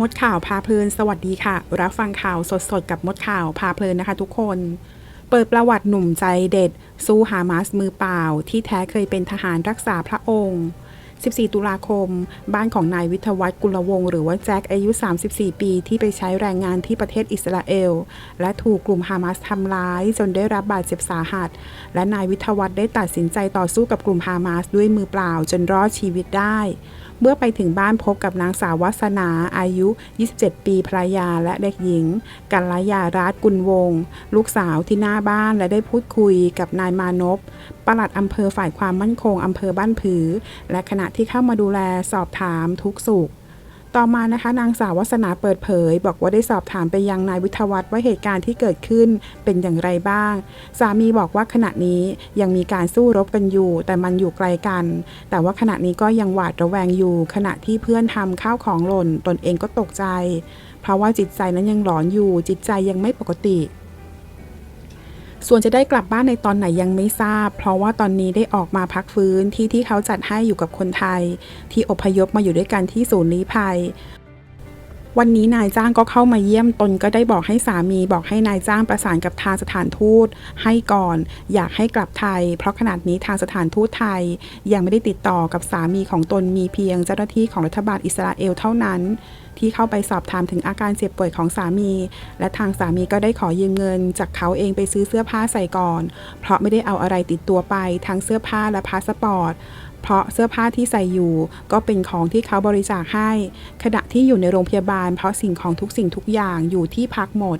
มดข่าวพาเพลินสวัสดีค่ะ รับฟังข่าวสดๆ กับมดข่าวพาเพลินนะคะทุกคน เปิดประวัติหนุ่มใจเด็ด สู้ฮามาสมือเปล่า ที่แท้เคยเป็นทหารรักษาพระองค์ 14 ตุลาคม บ้านของนายวิทวัฒน์กุลวงหรือว่าแจ็คอายุ 34 ปี ที่ไปใช้แรงงานที่ประเทศอิสราเอล และถูกกลุ่มฮามาสทำร้ายจนได้รับบาดเจ็บสาหัส และนายวิทวัฒน์ได้ตัดสินใจต่อสู้กับกลุ่มฮามาสด้วยมือเปล่าจนรอดชีวิตได้ เมื่อไปถึงบ้านพบกับนางสาววัสนาอายุ 27 ปีภรรยาและเด็กหญิง กัลยารัตน์กุลวงศ์ลูกสาวที่หน้าบ้านและได้พูดคุยกับนายมานพปลัดอำเภอฝ่ายความมั่นคงอำเภอบ้านผือ และขณะที่เข้ามาดูแลสอบถามทุกสุข ต่อมานะคะนางสาววัสนาเปิดเผย บอกว่าได้สอบถามไปยังนายวิทวัฒน์ว่าเหตุการณ์ที่เกิดขึ้นเป็นอย่างไรบ้าง สามีบอกว่าขณะนี้ยังมีการสู้รบกันอยู่ แต่มันอยู่ไกลกัน แต่ว่าขณะนี้ก็ยังหวาดระแวงอยู่ ขณะที่เพื่อนทำข้าวของหล่นตนเองก็ตกใจ เพราะว่าจิตใจนั้นยังหลอนอยู่จิตใจยังไม่ปกติ ส่วนจะได้กลับบ้านในตอนไหนยังไม่ทราบ เพราะว่าตอนนี้ได้ออกมาพักฟื้นที่ที่เขาจัดให้อยู่กับคนไทย ที่อพยพมาอยู่ด้วยกันที่ศูนย์ลี้ภัย วันนี้นายจ้างก็เข้ามาเยี่ยมตนก็ได้บอกให้สามีบอกให้นายจ้างประสานกับทางสถานทูต ให้ก่อน อยากให้กลับไทย เพราะขนาดนี้ทางสถานทูตไทย ยังไม่ได้ติดต่อกับสามีของตนมีเพียงเจ้าหน้าที่ของรัฐบาลอิสราเอลเท่านั้นที่เข้าไปสอบถามถึงอาการเจ็บป่วยของสามี และทางสามีก็ได้ขอยืมเงิน จากเขาเองไปซื้อเสื้อผ้าใส่ก่อน เพราะไม่ได้เอาอะไรติดตัวไปทั้งเสื้อผ้าและพาสปอร์ตเพราะเสื้อผ้าที่ใส่อยู่ก็เป็นของที่เขาบริจาคให้ ขณะที่อยู่ในโรงพยาบาล เพราะสิ่งของทุกสิ่งทุกอย่างอยู่ที่พักหมด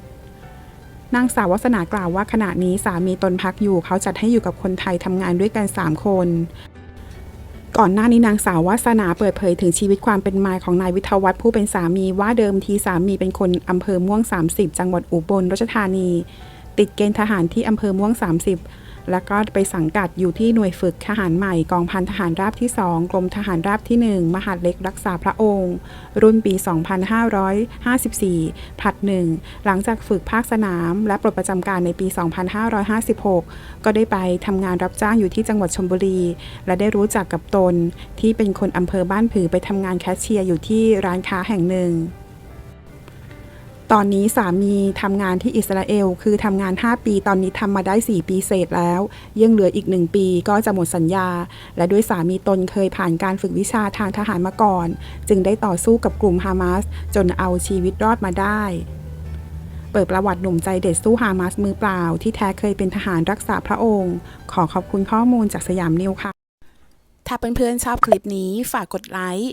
นางสาววัสนากล่าวว่าขณะนี้สามีตนพักอยู่เขาจัดให้อยู่กับคนไทยทำงานด้วยกัน 3 คน ก่อนหน้านี้นางสาววาสนาเปิดเผยถึงชีวิตความเป็นมาของนายวิทวัฒน์ผู้เป็นสามีว่าเดิมทีสามีเป็นคนอำเภอม่วง 30 จังหวัดอุบลราชธานี ติดเกณฑ์ทหารที่อำเภอม่วง 30 แล้วก็ไปสังกัดอยู่ที่หน่วยฝึกทหารใหม่กองพันทหารราบที่ 2 กรมทหารราบที่ 1 มหาดเล็กรักษาพระองค์ รุ่นปี 2554ผลัดหนึ่งหลังจากฝึกภาคสนามและปลดประจำการในปี 2556 ก็ได้ไปทำงานรับจ้างอยู่ที่จังหวัดชลบุรี และได้รู้จักกับตนที่เป็นคนอำเภอบ้านผือไปทำงานแคชเชียร์อยู่ที่ร้านค้าแห่งหนึ่ง ตอนนี้สามีทำงานที่อิสราเอล คือทำงาน 5 ปี ตอนนี้ทำมาได้ 4 ปีเศษแล้ว ยังเหลืออีก 1 ปีก็จะหมดสัญญา และด้วยสามีตนเคยผ่านการฝึกวิชาทางทหารมาก่อน จึงได้ต่อสู้กับกลุ่มฮามาส จนเอาชีวิตรอดมาได้เปิดประวัติหนุ่มใจเด็ดสู้ฮามาสมือเปล่า ที่แท้เคยเป็นทหารรักษาพระองค์ ขอขอบคุณข้อมูลจากสยามนิวค่ะ ถ้าเพื่อนๆชอบคลิปนี้ฝากกดไลค์